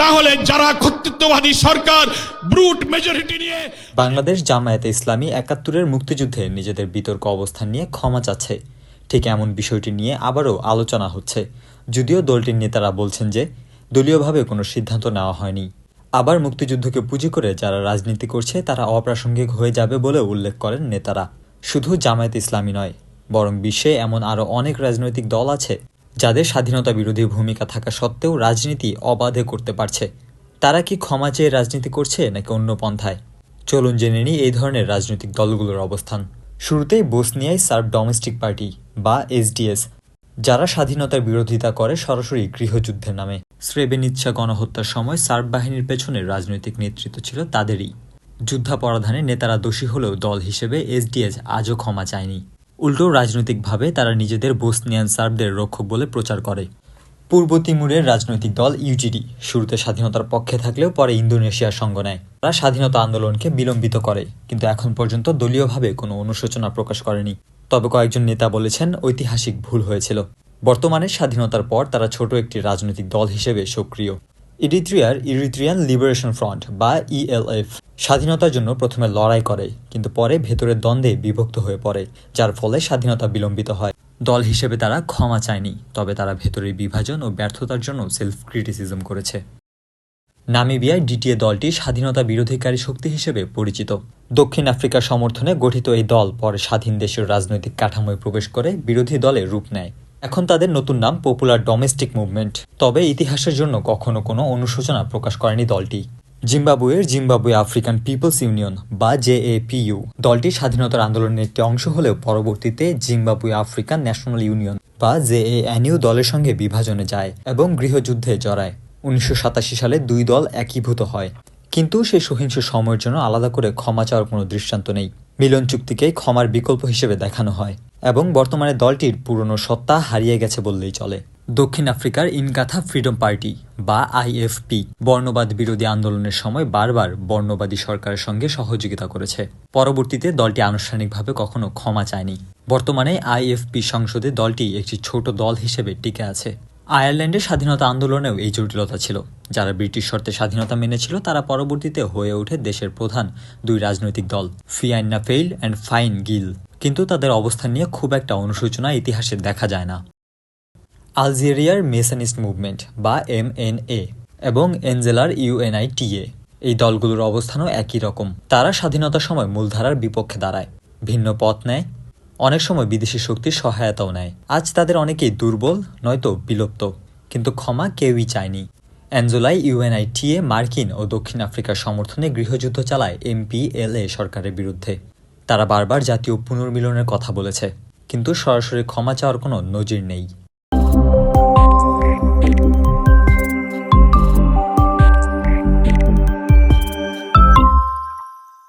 তাহলে যারা কর্তৃত্ববাদী সরকার brute majority নিয়ে বাংলাদেশ জামায়াতে ইসলামী একাত্তরের মুক্তিযুদ্ধে নিজেদের বিতর্ক অবস্থান নিয়ে ক্ষমা চাচ্ছে। ঠিক এমন বিষয়টি নিয়ে আবারও আলোচনা হচ্ছে। যদিও দলটির নেতারা বলছেন যে, দলীয়ভাবে কোনো সিদ্ধান্ত নেওয়া হয়নি। আবার মুক্তিযুদ্ধকে পুঁজি করে যারা রাজনীতি করছে, তারা অপ্রাসঙ্গিক হয়ে যাবে বলে উল্লেখ করেন নেতারা। শুধু জামায়াত ইসলামী নয়, বরং বিশ্বে এমন আরও অনেক রাজনৈতিক দল আছে যাদের স্বাধীনতা বিরোধী ভূমিকা থাকা সত্ত্বেও রাজনীতি অবাধে করতে পারছে। তারা কি ক্ষমা চেয়ে রাজনীতি করছে নাকি অন্য পন্থায়? চলুন জেনে নিই এই ধরনের রাজনৈতিক দলগুলোর অবস্থান। শুরুতেই বোসনিয়ায় সার্ব ডোমেস্টিক পার্টি বা এসডিএস, যারা স্বাধীনতার বিরোধিতা করে সরাসরি গৃহযুদ্ধের নামে। স্রেবেনিচ্ছা গণহত্যার সময় সার্ব বাহিনীর পেছনে রাজনৈতিক নেতৃত্ব ছিল তাদেরই। যুদ্ধাপরাধানে নেতারা দোষী হলেও দল হিসেবে এসডিএস আজও ক্ষমা চায়নি। উল্টো রাজনৈতিকভাবে তারা নিজেদের বোসনিয়ান সার্বদের রক্ষক বলে প্রচার করে। পূর্ব তিমুরের রাজনৈতিক দল ইউজিডি শুরুতে স্বাধীনতার পক্ষে থাকলেও পরে ইন্দোনেশিয়ার সঙ্গ নেয়। তারা স্বাধীনতা আন্দোলনকে বিলম্বিত করে, কিন্তু এখন পর্যন্ত দলীয়ভাবে কোনো অনুশোচনা প্রকাশ করেনি। তবে কয়েকজন নেতা বলেছেন ঐতিহাসিক ভুল হয়েছিল। বর্তমানে স্বাধীনতার পর তারা ছোট একটি রাজনৈতিক দল হিসেবে সক্রিয়। ইরিত্রিয়ার ইরিত্রিয়ান লিবারেশন ফ্রন্ট বা ইএলএফ স্বাধীনতার জন্য প্রথমে লড়াই করে, কিন্তু পরে ভেতরের দ্বন্দ্বে বিভক্ত হয়ে পড়ে, যার ফলে স্বাধীনতা বিলম্বিত হয়। দল হিসেবে তারা ক্ষমা চায়নি, তবে তারা ভেতরের বিভাজন ও ব্যর্থতার জন্য সেলফ ক্রিটিসিজম করেছে। নামিবিয়ায় ডিটিএ দলটি স্বাধীনতা বিরোধীকারী শক্তি হিসেবে পরিচিত। দক্ষিণ আফ্রিকার সমর্থনে গঠিত এই দল পরে স্বাধীন দেশের রাজনৈতিক কাঠামোয় প্রবেশ করে বিরোধী দলে রূপ নেয়। এখন তাদের নতুন নাম পপুলার ডোমেস্টিক মুভমেন্ট তবে ইতিহাসের জন্য কখনো কোনো অনুশোচনা প্রকাশ করেনি দলটি। জিম্বাবুয়ের জিম্বাবুয়ে আফ্রিকান পিপলস ইউনিয়ন, বা জেএপিইউ দলটি স্বাধীনতার আন্দোলনের একটি অংশ হলেও পরবর্তীতে জিম্বাবুয়ে আফ্রিকান ন্যাশনাল ইউনিয়ন, বা জেএএনইউ দলের সঙ্গে বিভাজনে যায় এবং গৃহযুদ্ধে জড়ায়। উনিশশো সাতাশি সালে দুই দল একীভূত হয়, কিন্তু সেই সহিংস সময়ের জন্য আলাদা করে ক্ষমা চাওয়ার কোনো দৃষ্টান্ত নেই। মিলন চুক্তিকে ক্ষমার বিকল্প হিসেবে দেখানো হয় এবং বর্তমানে দলটির পুরনো সত্তা হারিয়ে গেছে বললেই চলে। দক্ষিণ আফ্রিকার ইনকাথা ফ্রিডম পার্টি, বা আইএফপি বর্ণবাদ বিরোধী আন্দোলনের সময় বারবার বর্ণবাদী সরকারের সঙ্গে সহযোগিতা করেছে। পরবর্তীতে দলটি আনুষ্ঠানিকভাবে কখনো ক্ষমা চায়নি। বর্তমানে আইএফপি সংসদে দলটি একটি ছোট দল হিসেবে টিকে আছে। আয়ারল্যান্ডের স্বাধীনতা আন্দোলনেও এই জটিলতা ছিল। যারা ব্রিটিশ শর্তে স্বাধীনতা মেনেছিল, তারা পরবর্তীতে হয়ে ওঠে দেশের প্রধান দুই রাজনৈতিক দল, Fianna Fail and Fine Gael. কিন্তু তাদের অবস্থান নিয়ে খুব একটা অনুশোচনা ইতিহাসে দেখা যায় না। আলজেরিয়ার মেসানিস্ট মুভমেন্ট, বা এমএনএ এবং এনজেলার ইউএনআইটিএ এই দলগুলোর অবস্থানও একই রকম। তারা স্বাধীনতার সময় মূলধারার বিপক্ষে দাঁড়ায়। ভিন্ন পথ নেয়। অনেক সময় বিদেশি শক্তির সহায়তাও নেয়। আজ তাদের অনেকেই দুর্বল, নয়তো বিলুপ্ত। কিন্তু ক্ষমা কেউই চায়নি। অ্যাঞ্জোলাই ইউএনআইটিএ মার্কিন ও দক্ষিণ আফ্রিকার সমর্থনে গৃহযুদ্ধ চালায় এমপিএলএ সরকারের বিরুদ্ধে। তারা বারবার জাতীয় পুনর্মিলনের কথা বলেছে। কিন্তু সরাসরি ক্ষমা চাওয়ার কোনো নজির নেই।